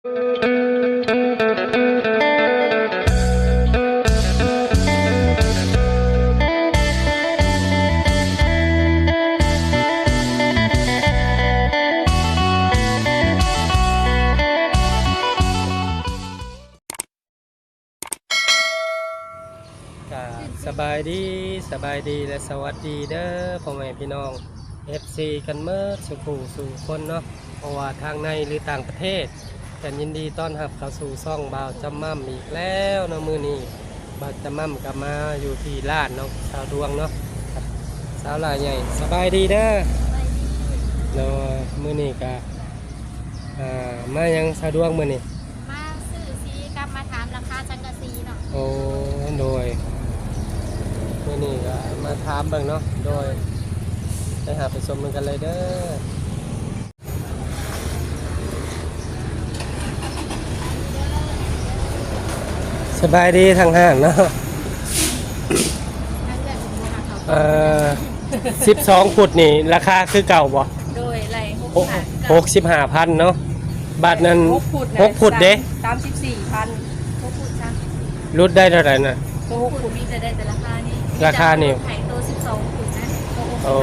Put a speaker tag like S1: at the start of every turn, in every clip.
S1: ก็สบายดีสบายดีและสวัสดีเด้อพ่อแม่พี่น้อง FC กันเมื่อสุขูสู่คนเนาะเพราะว่าทางในหรือต่างประเทศ กันยินดีต้อนรับเข้าสู่ซ่องบ่าวจำมั่มอีกแล้วเนาะมือนี้บ่าวจำมั่มกลับมาอยู่ที่ลาดเนาะสาวดวงเนาะครับสาวลายใหญ่สบายดีเด้อเนาะมือนี้ก็อ่ามายังสาวดวงมือนี้
S2: มาซื้อซีกลับมาถามราคาจังกะซีเนาะ
S1: โอ้โดยมื่อนี้ก็มาถามเบิ่งเนาะโดยไปหาไปชมมันกันเลยเด้อ สบายดีทางห้างเนาะ
S2: ทั้งเดือนของราคา
S1: เอ่อสิบสองฟุตนี่ ราคาคือเก่าบ่
S2: โดยไรหก
S1: หก
S2: พัน
S1: หกสิบห้าพันเนาะบาทนั้น
S3: หกฟุตนะ
S1: หกฟุตเด้
S3: สามสิบสี่พัน
S2: หกฟุตจ้ะ
S1: รุดได้เท่าไหร่น่ะ
S3: ตัว
S2: ห
S3: ห
S2: ก
S3: ก
S2: ฟุ
S3: ฟุ
S2: ต
S3: ต
S2: มีแต่ได้แต่ราคานี้
S1: ราคานี่
S2: ไข่โตสิบสองฟุตนะ
S1: โอ้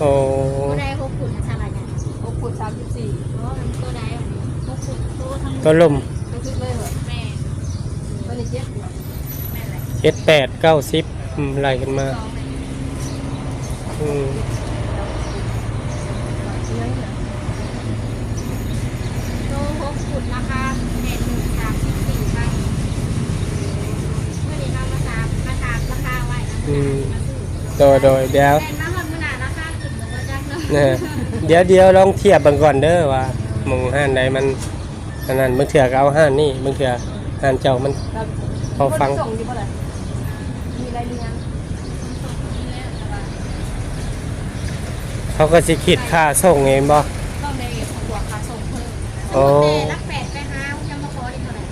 S1: โอ้
S2: ตัวใดหกฟุตนะชาลายเนี่ย
S3: หกฟุตสามสิบสี่
S2: เพราะว่ามันตัวใดอะหกฟุตตัวทั้ง
S1: ตัวลม
S3: ไม่ชุดเลยเหรอ
S2: แม่
S3: ตัวนี้เจ็ดหัว
S2: แม่อะไร
S1: เจ็ดแปดเก้าสิบอืมไล่กันมา
S2: สองเลย
S1: อืม
S2: โลหกขุดราคาเน็ตหนึ่งสามสิบสี่พันเมื่อนี้เรามาตามมาตามราคาไว้นะมาซื้อ
S1: โดยโดยเดี๋ยว
S2: แม่ เราจักเนาะ
S1: เนี่ยเดี๋ยวเดี๋ยวลองเทียบกันก่อนเด้อว่าหมูห้านใดมันอันนั้นบางเถื่อก็เอาห้านนี่บางเถื่อห้านเจ้ามัน
S3: แล้ว
S1: พอฟัง
S3: ส่งดีป่ะล่ะมีอะไรเลี้ยง
S1: เขาก็สิคิดค่าส่งเองบ่
S2: ต้องในหัวขาส่งเพิ่ม
S1: โอ้
S2: รักแปดไปห้ายังมาขออีกเท่าไหร่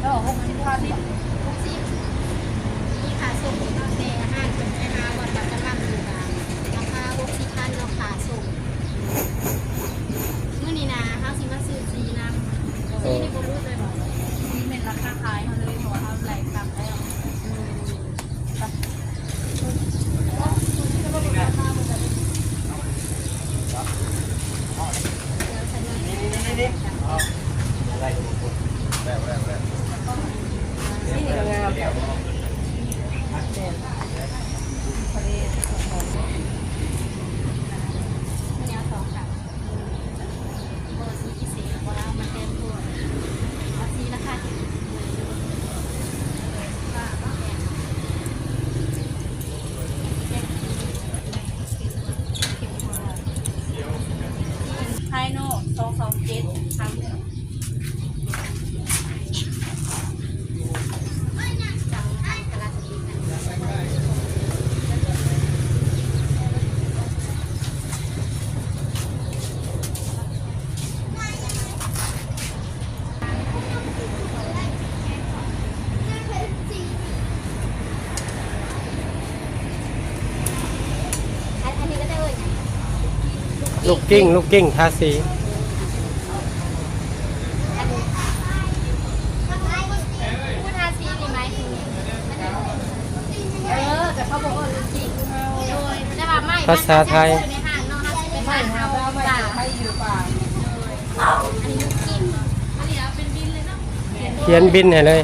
S3: แล้วหกสิบพันนี่
S2: หกสิบมีขาส่งอีกเท่าไหร่ห้าเป็นไปห้าวันปัจจุบันอยู่นะราคาหกสิบพันเราขาส่งเมื่อนี้นะเขาสิมาซื้อซีน้ำซีนี่ก็รู้เลยบอก
S3: มีเป็นราคาขายเขาเลยเพราะว่าเขาไหลกลับแล้ว นี่นี่ก็งามแบบทะเล
S2: แนวสองค่ะเบอร์สีพิเศษว่าเรามาเต็มตัวเอาสีราคาที่ว่าก็แพง
S3: ไฮโน่สองสองเจ็ดทำเนี่ย
S2: จังไทยกระสีนะ อันอันนี้ก็ได้เลย
S1: ลูกกิ้ง ลูกกิ้งทาสี
S2: อันนี้พูดทาสีนี่ไหมถึง
S3: เออแต่เขาบอกว่าจริงเขา
S2: โดยแต่ว่าไม่
S1: ภาษาไทย
S2: ในห้างเนาะห้างสิเป็น
S3: ไม่
S2: ห้าง
S3: หา
S2: เฮา
S3: ว่าไม่
S2: จ้า
S3: ให้อยู่ป่า
S2: อันนี้ลูกกิ้งอันนี้เอาเป็นบินเลยเนาะ
S1: เขียนบินให้เลย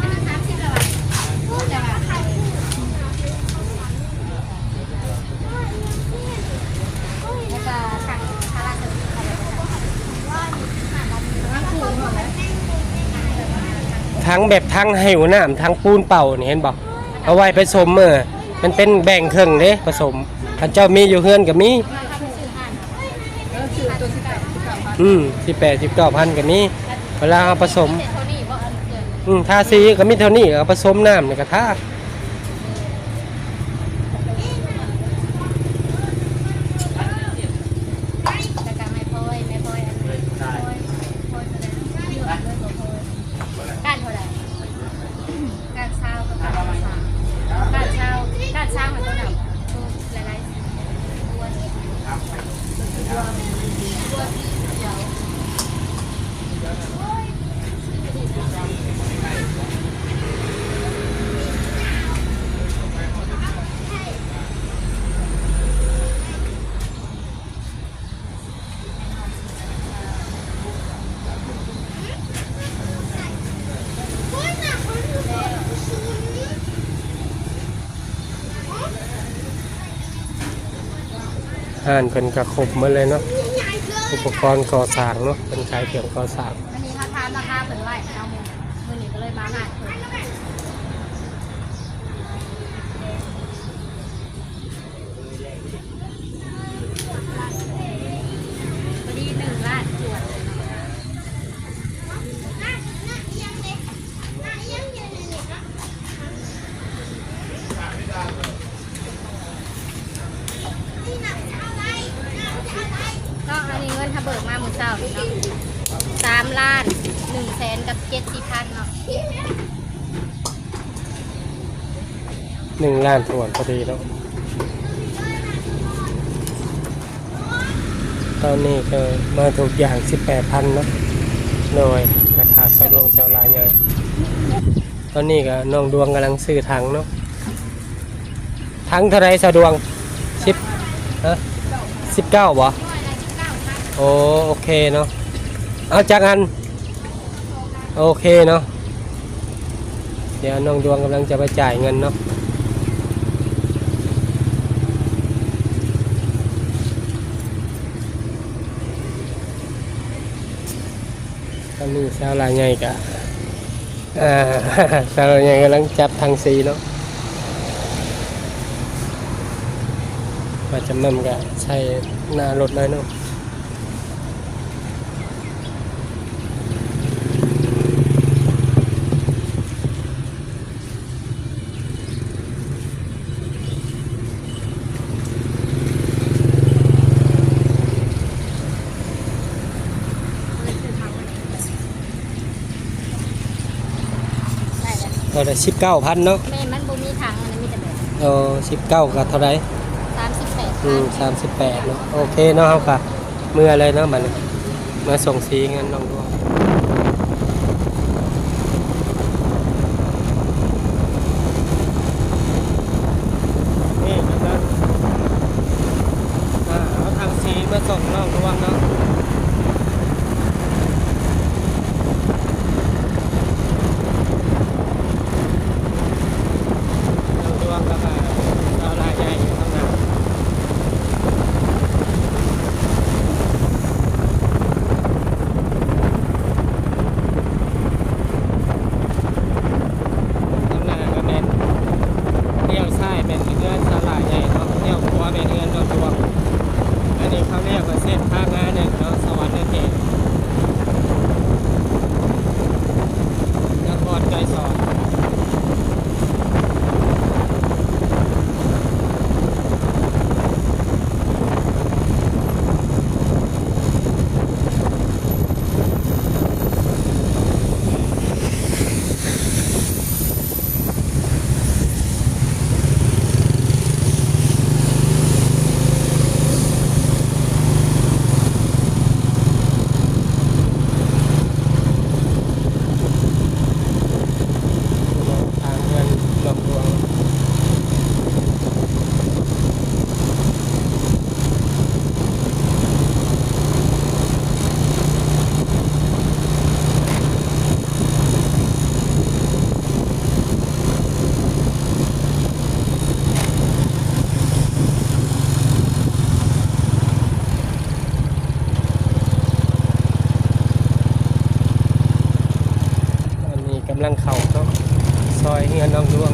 S2: อันนั้นสามสิบแล้วอะพูดแต่ว่าแล้วก็ทางคาราเซอร์อะไรว่ามีผ่านเรามีทั้งคู่หมดเลย
S1: ทั้งแบบทั้งหิวน้ำทั้งปูนเป่านี่เห็นบอกเอาไว้ผสมเออมันเป็นแบ่งเครื่องเด้ผสมท่าเจ้ามีอยู่เฮือนก็มี
S2: มาทำสื่อผ่าน
S3: เออคือตัวสิบแปดสิบเก้าพัน
S1: กันก็มีเวลาเอาผสม
S2: อื
S1: มทาสีก็มีเท่านี้เอาผสมน้ำในกระทะ
S2: แต่การ
S1: ห่านเป็นกระคบมาเลยเนาะอุปกรณ์ก่อสร้างเนาะเป็นขายเครื่องก่อสร้าง
S2: อันนี้ราทาราคาเป็นไรเอามือมือนี้ก็เลยมาหนักอดีหนึ่งล้านจวด ก็อันนี้เงินถ้าเบิกมาหมื่นเศร้านี่เนาะสามล้านหนึ่งแสนกับเจ็ดสี่พันเนาะ
S1: ท่านถวนพอดีเนาะตอนนี้ก็มาถูกอย่างสิบแปดพันเนาะโดยราคาสะดวกเจ้าลายใหญ่ตอนนี้ก็น้องดวงกำลังซื้อถังเนาะถังเท่าไรสะดวงสิบฮะสิบเก้าบ่
S2: ร้อ
S1: โอ้โอเคเนาะเอาจากอัน โอเคเนาะเดี๋ยวน้องดวงกำลังจะไปจ่ายเงินเนาะ ตอนนี้สาวลายไงกะอ่าสาวลายไงกำลังจับทางสีเนาะมาจำนำกะใช้หน้ารถเลยเนาะ
S2: เลยซื้อมาวันนี้ได้แล้ว
S1: เท่าไรสิบเก้าพันเนาะ
S2: แม่มันบ่มีทางอันนี้มีแต่แบบ
S1: เออสิบเก้ากับเท่าไร
S2: สามสิบแปด
S1: อืมสามสิบแปดเนาะโอเคเนาะครับค่ะเมื่ออะไรเนาะมันเมื่อส่งสีเงินลองดู ซอยเงินดอนดวง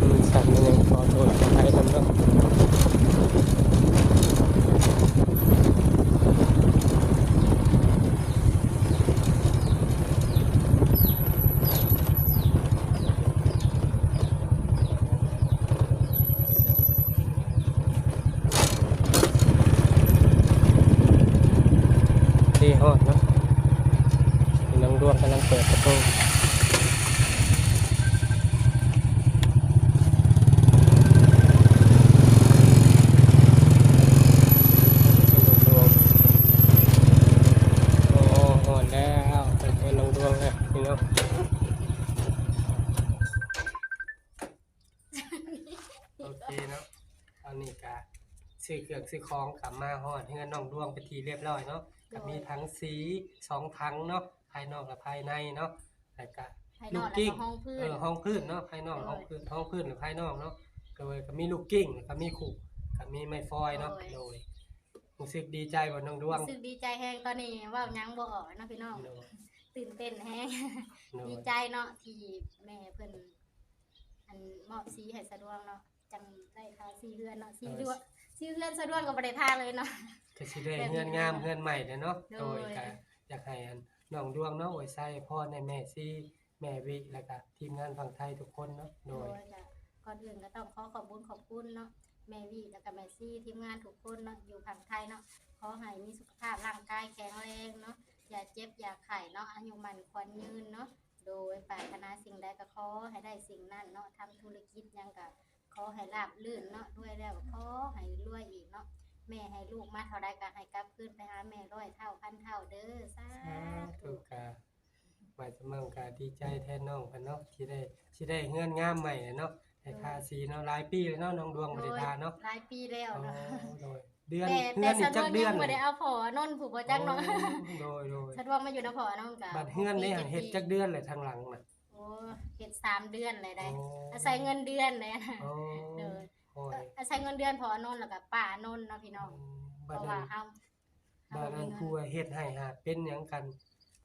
S1: อืมสั่นมันยังขอโทษขออภัยนำเนาะที่ฮอดเนาะน้องดวงกำลังเปิดประตู ซื้อเครื่องซื้อของกลับมาฮอดเฮือนน้องดวงเป็นที่เรียบร้อยเนาะก็มีทั้งสีสองทั้งเนาะภายนอกและภายในเนาะแล้วก็
S2: ภายน
S1: ลู
S2: อก
S1: ก
S2: แล้ว
S1: กิ้ง
S2: ก็ห้องพื้น
S1: เออห้องพื้นเนาะภายนอก
S2: โดย
S1: ห้องพื้นห้องพื้นหรือภายนอกเนาะโดยก็มีลูกกิ้งแล้วก็มีขู่ก็มีไม้ฟอยเนาะ
S2: โดย
S1: โดยรู้สึกดีใจบ่น้องดวง
S2: รู้สึกดีใจแฮงตอนนี้เว่าหยังบ่ออกเนาะพี่น้อง
S1: โดย
S2: ตื่นเต้นแฮง
S1: โดย
S2: ดีใจเนาะที่แม่เพิ่นอันมอบสีให้สะดวกเนาะจังได้ทาสีเรือนเนาะสีเรือน สีเรือนสะดวกก็บ่ได้ทาเลยเนาะ
S1: ก็สิได้เฮือนงามเฮือนใหม่เด้อเนาะ
S2: โด
S1: โด
S2: ย
S1: ยก็อยากให้อันน้องดวงเนาะไว้ใส่พ่อในแม่ซี่แม่วิแล้วก็ทีมงานฝั่งไทยทุกคนเนาะโด
S2: โด
S1: ย
S2: ยก็ก่อนอื่นก็ต้องขอขอบคุณขอบคุณเนาะแม่วีแล้วก็แม่ซี่ทีมงานทุกคนเนาะอยู่ฝั่งไทยเนาะขอให้มีสุขภาพร่างกายแข็งแรงเนาะอย่าเจ็บอย่าไข้เนาะอายุมันควรยืนเนาะโดยปรารถนาสิ่งใดก็ขอให้ได้สิ่งนั้นเนาะทำธุรกิจหยังก็ ขอให้ราบรื่นเนาะด้วยแล้วก็ขอให้รวยอีกเนาะแม่ให้ลูกมาเท่าใดก็ให้กลับคืนไปหาแม่ร้อยเท่าพันเท่าเด้อสา
S1: สา
S2: ธุ
S1: ธุกะว่าจะมั่งกะดีใจแทนน้องเพิ่นเนาะที่ได้ที่ได้เฮือนงามใหม่เนาะได้ทาสีเนาะหลายปีเลยเนาะน้องดวงบ่ได้ทาเนาะ
S2: หลายปีแล้ว
S1: อ๋อ
S2: เนาะ
S1: โดยเดือน
S2: แต่
S1: เฮื
S2: แต่
S1: อนนี่
S2: สะด
S1: จั
S2: ว
S1: ก
S2: ก
S1: เดื
S2: ยั
S1: อน
S2: งบ่ได้เอาพอนนผู้บ่จักเนาะ
S1: โอ้โดยโดย
S2: สะดวกมาอยู่นครน้องกะ
S1: บัดเฮือนนี่หันเฮ็ดจักเดือนเลยทางหลังน่ะ
S2: โอ้ เฮ็ดสามเดือนเลยได้
S1: โอ้
S2: อาศัยเงินเดือนเลยนะ
S1: โอ้
S2: เด้อ
S1: โอ้ย
S2: อาศัยเงินเดือนพอนนแล้วก็ป้านนเนาะพี่น้องเพ
S1: บัด
S2: ราะ
S1: นั้
S2: ว่านเฮาเฮา
S1: บัด
S2: บ่
S1: นั้
S2: มี
S1: น
S2: เงิ
S1: ผู้
S2: น
S1: เฮ็ดให้หาเป็นหยังกัน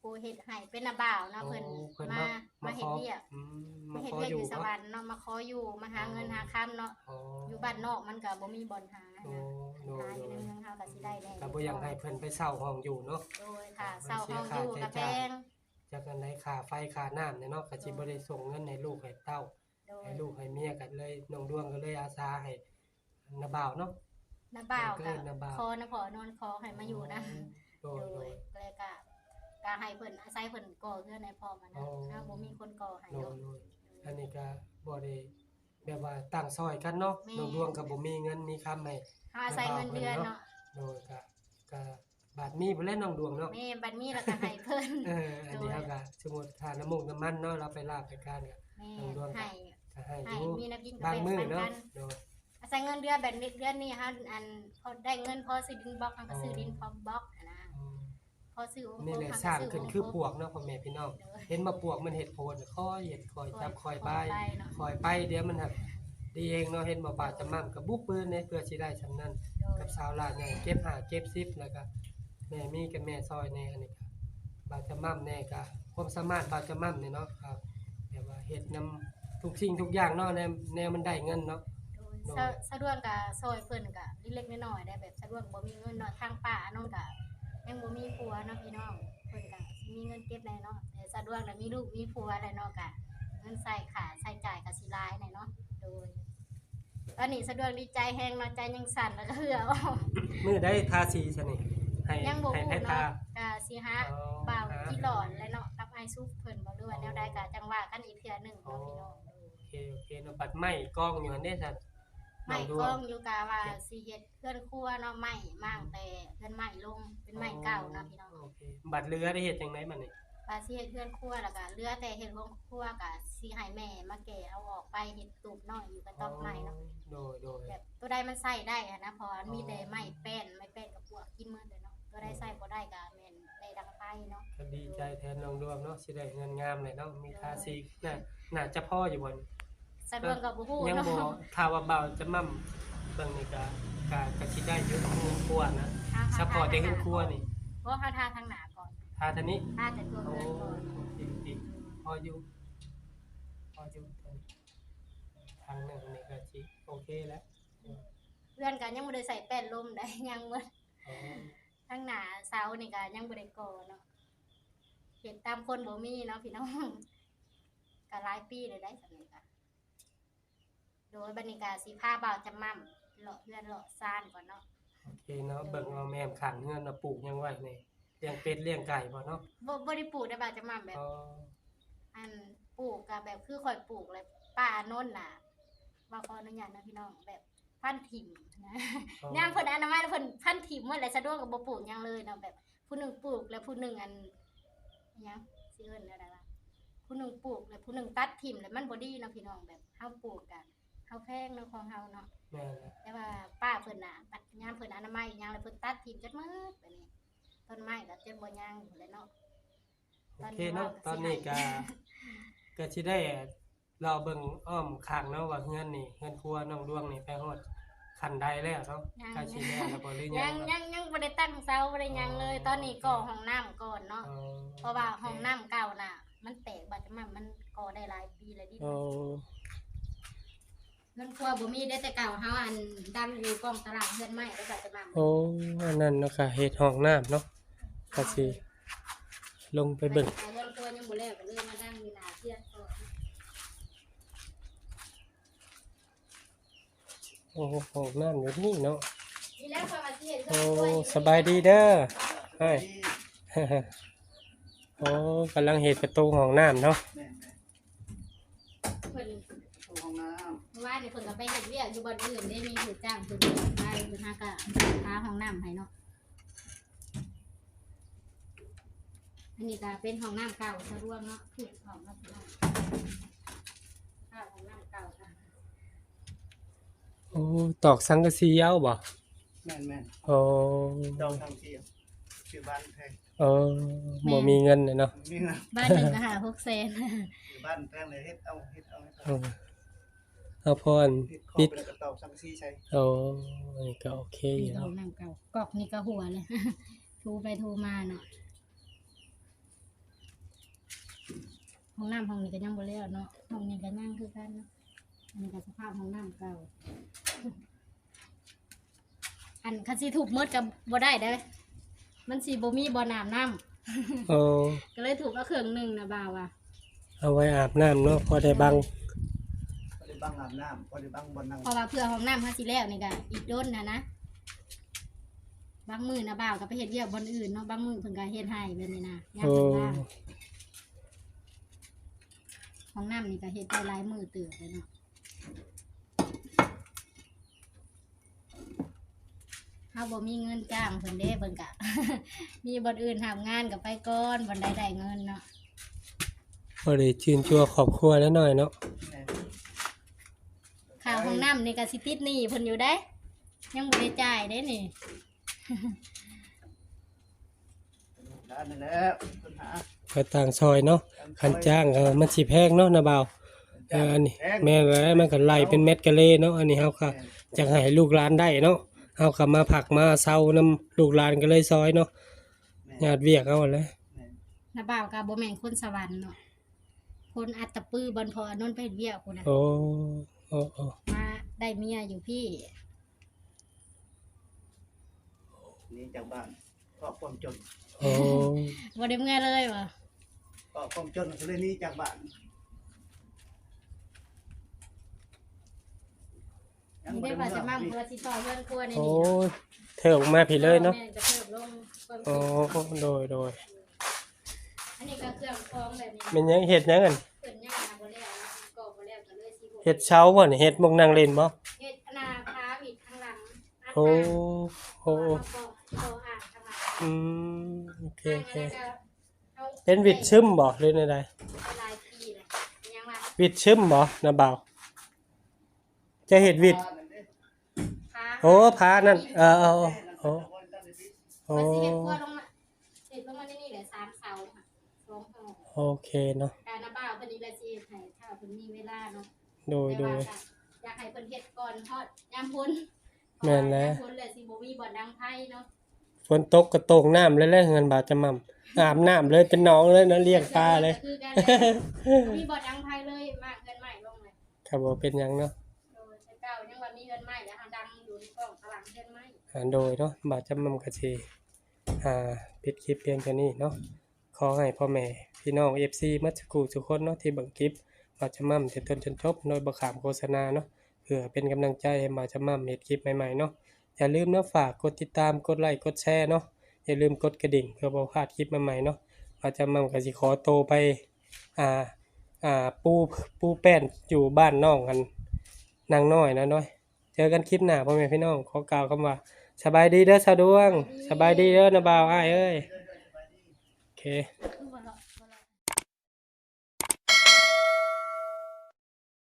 S2: ผู้เฮ็ดให้เป็นนาบ่าวเนาะเพิ่น
S1: โอ้เพิ่น
S2: มา
S1: มา
S2: มาเฮ็ด
S1: ขอ
S2: เวียก
S1: อืม
S2: มา
S1: มา
S2: เฮ็ด
S1: ขอ
S2: เวียก
S1: อ
S2: อยู่ยู่ส
S1: เนาะ
S2: วรรค์เนาะมาขออยู่มาหาเงินหาคำเนาะ
S1: อ๋อ
S2: อ
S1: อยู่
S2: บ้านนอกมันก็บ่มีบ่อนหา
S1: โอ้
S2: นะ
S1: โด
S2: หายอยู่
S1: โด
S2: ใน
S1: ย
S2: เมืองเฮาก็สิได้แน่
S1: ก็บ่อยากให้เพิ่นไปเช่าห้องอยู่เนาะ
S2: โดยค่ะเศร้าเฮาอยู่กับแพง
S1: จากกันได้ค่าไฟค่าน้ำเนี่ยเนาะก็สิบ่ได้ส่งเงินให้ลูกให้เต้า
S2: โดย
S1: ให้ลูกให้เมียกันเลยน้องดวงก็เลยอาสาให้นาบ่าวเนาะ
S2: นาบ่าว
S1: เกิ
S2: ก็
S1: นนาบ่าว
S2: ขอนะขอนอนขอให้มาอยู่นะ
S1: โด
S2: โด
S1: ยโด
S2: ย
S1: ย
S2: ก็เลยก็ก็ให้เพิ่นอาศัยเพิ่นก่อเพื่อนให้พ่อมานะ
S1: อ๋อ
S2: ถ้าบ่มีคนก่อให้
S1: โดย
S2: เนาะ
S1: โดยอันนี้ก็บ่ได้แบบว่าตั้งซอยกันเนาะ
S2: แม่
S1: น้องดวงก็บ่มีเงินมีคำให้
S2: เฮาอาศัยเงินเดือนเนาะ
S1: โดยก็ก็ บาทมีบ่เล่นน้องดวงเนาะ
S2: แม่บัดนี้แล้วก็ให้เพิ่น
S1: เอออันนี้เขาก็สมมุติค่าน้ำมูกน้ำมันเนาะเราไปลาบไปการก็
S2: แม่
S1: น้องดวงก็
S2: ให้
S1: ก็ให้อ
S2: ให้
S1: ยู่
S2: มีน้ำกิน
S1: บางมื้อเนาะ
S2: แบ่งปัน
S1: โดย
S2: อาศัยเงินเดือนแบบนี้เดือนนี้เฮาอันพอได้เงินพอซื้อดินบล็อกเฮาก็ซื้อดินพร้อมบล็อกอะนะ
S1: อืม
S2: พอซื้อโอ้โนี่
S1: แหละ
S2: เฮก็
S1: สร้าง
S2: ซื้
S1: ขึ้นคือปวกเนาะพ่อแม่พี่น้อง
S2: เด้อ
S1: เห็นมาปวกมันเห็ดโพนคอยเห็ดคอยจับคอยไป
S2: ไปเนาะ
S1: คอยไปเดี๋ยวมันหักดีเองเนาะเห็นบ่บาดจะมั่มกับบุกปืนเนี่ยเพื่อสิได้สำนั้น
S2: โดย
S1: กับสาวลาดเนี่ยเก็บหาเก็บซิปแล้วก็ แม่มีกับแม่ซอยแน่อันนี้ก็บาดจะมั่มแน่ก็ความสามารถบาดจะมั่มเนี่ยเนาะครับแบบว่าเฮ็ดนํทุกสิ่งทุกอย่างเนาะแนวแนวมันได้เงินเนาะ
S2: โดยสะสะดวกกับซอยเพิ่นก็เล็กๆน้อยๆได้แบบสะดวกบ่มีเงินเนาะทางป่าน้องก็ยังบ่มีผัวเนาะพี่น้องเพิ่นก็สิมีเงินเก็บได้เนาะแต่สะดวกน่ะมีลูกมีผัวแล้วเนาะก็เงินใส่ขาใช้จ่ายก็สิหลายหน่อยเนาะโดยตอนนี้สะดวกดีใจแฮงเนาะใจยังสั่นแล้วก็เหือออก
S1: มื้อได้ทาสีซะนี่ ให้
S2: ยังบ่
S1: ให้
S2: ฮู้
S1: ให้ทา
S2: เนาะก็สิหา
S1: อ๋อ
S2: บ่าว
S1: หา
S2: ที่หลอนและเนาะกับไอ้ซุปเพิ่นบ่รู้ว่าแนวใดก็จังว่ากันอีกเทื่อหนึงเนาะพี่น้อง
S1: โอเคโอเคเนาะบัดไม้กล้องอยู่อันนี้ซั่น
S2: ไม้
S1: น้องด
S2: ก
S1: ว
S2: ล้องงอยู่กะว่าสิเฮ็ดเพื่อนครัวเนาะไม้มั่งแต่เพื่อนไม้ลงเป็นไม้เก่าเนาะพี่น้อง
S1: โอเคบัดเรือได้เฮ็ดจังไดบัดนี้
S2: ว่าสิเฮ็ดเพื่อนครัวแล้วก็เหลือแต่เฮ็ดของครัวก็สิให้แม่มาแกะเอาออกไปเฮ็ดตูบน้อยอยู่กับตอกไม้เนาะ
S1: โดยโดย
S2: แบบตัวใดมันใส่ได้อะนะเพราะมันมีแต่ไม้แป้นไม้แป้นกับพวกกินมื้อเลยเนาะตัวใดใส่บ่ได้ก็แม่นได้ดังไฟเนาะ
S1: ก็ดีใจแทนน้องดวงเนาะสิได้เงินงามเลยเนาะมีทาสีน่าน่าจะพ่ออยู่บน
S2: สะดวกกับบ่ฮู้
S1: ยัง
S2: เนาะ
S1: บ่ถ้าว่าเบาจะมั่มเบิ่งนี่ก็ก็ก็สิได้อยู่เงินครัวนะซัพพอร์ตแต่เงินครัวนี่
S2: บ่เฮาทาทางหน้าก่อน
S1: ทาเท่านี้
S2: ทาแต่ตัว
S1: โอ้
S2: เงินก่อน
S1: ดีดีพออยู่พออยู่เท่านี้ทางหนึงนี่ก็สิโอเคแล้ว
S2: เพื่อนก็ยังบ่ได้ใส่แป้นลมได้ยังบ่
S1: อ๋อ
S2: ทางหน้าเสานี่ก็ยังบ่ได้ก่อเนาะเห็นตามคนบ่มีเนาะพี่น้องก็หลายปีเลยได้สำนี้ก็โดยบรรยากาศสีผ้าเบาจะมั่มเลาะเพื่อนเลาะซ่านก่อนเนาะ
S1: โอเคเนาะเบิ่งเอาแม่มขังเฮือนมาปลูกยังไว้นี่เลี้ยงเป็ดเลี้ยงไก่บ่เนาะ
S2: บ่บ่ได้ปลูกได้เบาจะมั่มแบบ
S1: อ๋อ
S2: อันปลูกก็แบบคือข่อยปลูกเลยป้าโน่นน่ะว่าขออนุญาตนะพี่น้องแบบ พันธุ์ถิ่มนะ
S1: อ๋อย่าง
S2: เพิ่นอนามัยแล้วเพิ่นพันธุ์ถิ่มเมื่อไรสะดวกก็บ่ปลูกหยังเลยเนาะแบบ ผู้หนึงปลูกแล้วผู้หนึงอันอิหยังสิเอิ้นอะไรวะผู้หนึงปลูกแล้วผู้หนึงตัดถิ่มแล้วมันบ่ดีเนาะพี่น้องแบบเฮาปลูกกันเเฮาแพงเนาะของเฮาเนาะ
S1: แม่นแล้ว
S2: แต่ว่าป้าเพิ่นน่ะปัดยามเพิ่นอนามัยอิหยังแล้วเพิ่นตัดทิ่มจัดมืดแบบนี้ต้นไม้ก็เจ็บบ่ย่างอยู่เลยเนาะ
S1: โอเคเนาะตอนนี้ก็ก็สิได้ เราเบิ่งอ้อมข้างเนาะว่าเฮือนนี่เฮือนครัวน้องดวงนี่ไปฮอดคันใดแล้วเนาะก็สิแล้วแล้วบ่หรือยั
S2: ยังง
S1: เนาะ
S2: ยังยังบ่ได้ตั้งเสาบ่ได้หยังเลย ตอนนี้ก่อห้องน้ำก่อนเนาะ
S1: อ๋อ
S2: เพราะว่าห้องน้ำเก่าน่ะ มันแตกบัดมันมันก่อได้หลายปีแล้วดิ
S1: โอ้
S2: เงินครัวบ่มีได้แต่เก่าเฮาอันดังอยู่กองตลาดเฮือนไม้แล้วบัดจะมา
S1: โอ้อันนั้นเนาะค่ะเฮ็ดห้องน้ำเนาะก็สิลงไปเบิ่ง
S2: แต่เงินครัวยังบ่แล้วก็เลยมานั่งอยู่หน้าเทียนก่อน
S1: โอ้ห้องน้ำอยู่นี่เนาะ
S2: นี่แล้วพอมาเทียน
S1: โอ้สบายดีเด้อให้โอ้กำลังเฮ็ดประตูห้องน้ำเนาะ
S2: เพิ่น
S3: ห้องน้
S2: เมื่อวานนี่เพิ่นก็ไปเฮ็ดเวียกอยู่บ่อนอื่นได้มีผู้จ้างเพิ่นไปเพิ่นหาก็หาห้องน้ำให้เนาะอันนี้ก็เป็นห้องน้ำเก่าซะรวมเนาะคือห้องน้ำเก่าข้าวห้องน้ำเก่าค่ะ
S1: โอ้ตอกสังกะสีเอาบ่ำ
S3: แม่นแม่น
S1: โอ้
S3: ดองทางเที่ยวชื่อบ้านแพง
S1: เออบ่มีเงินเลยเนาะ
S3: นี่นะ
S2: บ้านหนึ่งก็หาหกแสน
S3: ชื่อบ้านแพงเลยเฮ็ดเอาเฮ็ดเอาเฮ็ด
S1: เอ
S3: เอา
S1: อเอาพร
S3: เฮ็ดครอ
S1: ปิ
S3: บ
S1: ด
S3: แล้วก็ตอกสังซีใช้
S1: โอ้อันนี้ก็โอเคอ
S2: นี่
S1: ยู่
S2: ก็
S1: เนาะ
S2: ห้องน้ำเก่ากอกนี่ก็หัวเลยทูไปทูมาเนาะห้องน้ำห้องนี้ก็ยังบ่แล้วเนาะห้องนี้ก็ยังคือกันเนาะ อันนี้ก็สภาพห้องน้ำเก่า อันคันสิถูกมืดกับบ่ได้เด้อมันสิบ่มีบ่อน้ำน้
S1: โอ้ำ
S2: ก็เลยถูกเอาเครื่องหนึงนะบ่าวอะ
S1: เอาไว้อาบน้ำเนาะพอได้บัง
S3: พอได้บังอาบน้ำพอได้บังบนนั่ง
S2: เพราะว่าเพื่อห้องน้ำเฮาสิแล้วนี่ก็อีกโดนนะนะ บางมื้อนะบ่าวก็ไปเฮ็ดเวียกบอนอื่นเนาะบางมื้อเพิ่นก็เฮ็ดให้แบบนี้นะยาม
S1: โอ้
S2: เพิ่นว่างห้องน้ำนี่ก็เฮ็ดได้หลายมื้อเติบเลยเนาะ เฮาบ่มีเงินจ้างเพิ่นเด้เพิ่นก็มีบ่อนอื่นทำงานก็ไปก่อนบ่อนใดได้เงินเนาะ
S1: พอได้ชื่นชั่วครอบครัวแล้วหน่อยเนาะ
S3: แม่น
S2: ค่าห้องน้ำนี่ก็สิติดหนี้เพิ่นอยู่ได้ ยังบ่ได้จ่ายเด้นี่
S3: ร้านนั่นแหล้วปัญหา
S1: ก็ต่างซอยเนาะคันจ้างเออมันสิแพงเนาะนะบ่าวเอออันนี้แม่นแล้วมันก็ไล่เป็นเม็ดกะเลเนาะอันนี้เฮาก็จังให้ลูกหลานได้เนาะ เฮาก็มาผักมาเซานํลูกหลานก็เลยซอยเนาะ
S3: แม่น
S1: ญาติเวียกเอาแหละ
S3: แม่น
S2: นาบ่าวก็บ่แม่นคนสวรรค์เนาะคนอัตตปื้อบอนพออนนท์ไปเฮ็ดเวียกพุ่นน่ะ
S1: โอ้โอ้โอ้
S2: มาได้เมียอยู่พี่
S3: หนี่จากบ้านเพราะความจน
S1: โอ้
S2: บ่ได้เมื่อเลยว่ะ
S3: เพราะความจนก็เลยหนี่จากบ้านยัง
S2: นี่
S3: บ่
S2: ได้ว่าจะมา
S3: เมื่
S2: เพื่อสิต่อเพื่อนครัวใน
S1: โอ้
S2: นี้เนาะ
S1: เธอออกมาผิดเลยเนาะ
S2: แม่ก็เพิ่มลงเพิ่ม
S1: โอ้
S2: ขึ้น
S1: โดยโดย
S2: อันนี้ก็เครื่องคองแบบนี้
S1: เป็นหยังเฮ็ดหยังกัน
S2: เพิ่นย่างมาบ่แล้วเนาะก่อบ่แล้วก็เลยสิบ่
S1: เฮ็ดเช้าบ่นี่เฮ็ดมงนางเล่นบ่
S2: เฮ็ดอนาคาอีกข้างหลังอัด
S1: โอ้
S2: มา
S1: โอ้
S2: เอาก่อก่ออ่างข้างหลัง
S1: อืมโอเคโอเค
S2: ข้างหลังแล้วก็อา
S1: เป็นวิดชึมบ่หรือได
S2: หลายปีเลยยังว่า
S1: วิดชึมบ่นะบ่าวจะเฮ็ดวิด
S3: บ้านนั่นเด้
S2: พา
S1: โอ้พานั่นเออเอาเอา
S3: แม่นั่น
S1: โอ้
S3: น่ะ
S1: โอ้
S2: มันสิเฮ็ดครัวลงมาเฮ็ดลงมาในนี่แหละสามเสาค่ะสองห้อง
S1: โอเคเนาะ
S2: การนาบ่าวเพิ่นนี่ละสิเฮ็ดให้ถ้าเพิ่นมีเวลาเนาะ
S1: โดย
S2: แต่
S1: โด
S2: ว่ายก็อยากให้เพิ่นเฮ็ดก่อนฮอดยามพ้น
S1: แม่นแล้ว
S2: ยามพ้นแล้วสิบ่มีบ่อนดังไผเนาะ
S1: ฝนตกก็ตกน้ำเลยแหละเงินบาทจะมั่มอาบน้ำเลยเป็นหน้องเลยนะเลี้ยงปลาเลย
S2: คือกันแหละบ่มีบ่อนดังไผเลยมากเกินใหม่ลงเลย
S1: ครับบ่เป็นหยังเนาะ
S2: โดยเนาะ
S1: บาทจะมั่มก็สิอ่าปิดคลิปเพียงแค่นี้เนาะขอให้พ่อแม่พี่น้อง FC มัสกูทุกคนเนาะที่บิ่งคลิปบาทจะมั่มแต่ต้นจนจบโดยบ่ขามโฆษณาเนาะเพื่อเป็นกำลังใจให้บาทจะมั่มเฮ็ดคลิปใหม่ๆเนาะอย่าลืมเนาะฝากกดติดตามกดไลค์กดแชร์เนาะอย่าลืมกดกระดิ่งเพื่อบ่พลาดคลิปใหม่ๆเนาะบาทจะมั่มก็สิขอโตไปอ่าอ่าปูปูแป้นอยู่บ้านน้องกันนางน้อยนะน้อยเจอกันคลิปหน้าพ่อแม่พี่น้องขอกล่าวคำว่า สบายดีเด้อสะดวงสบายดีเด้อนะบ่าวอ้ายเอ้ยโอเค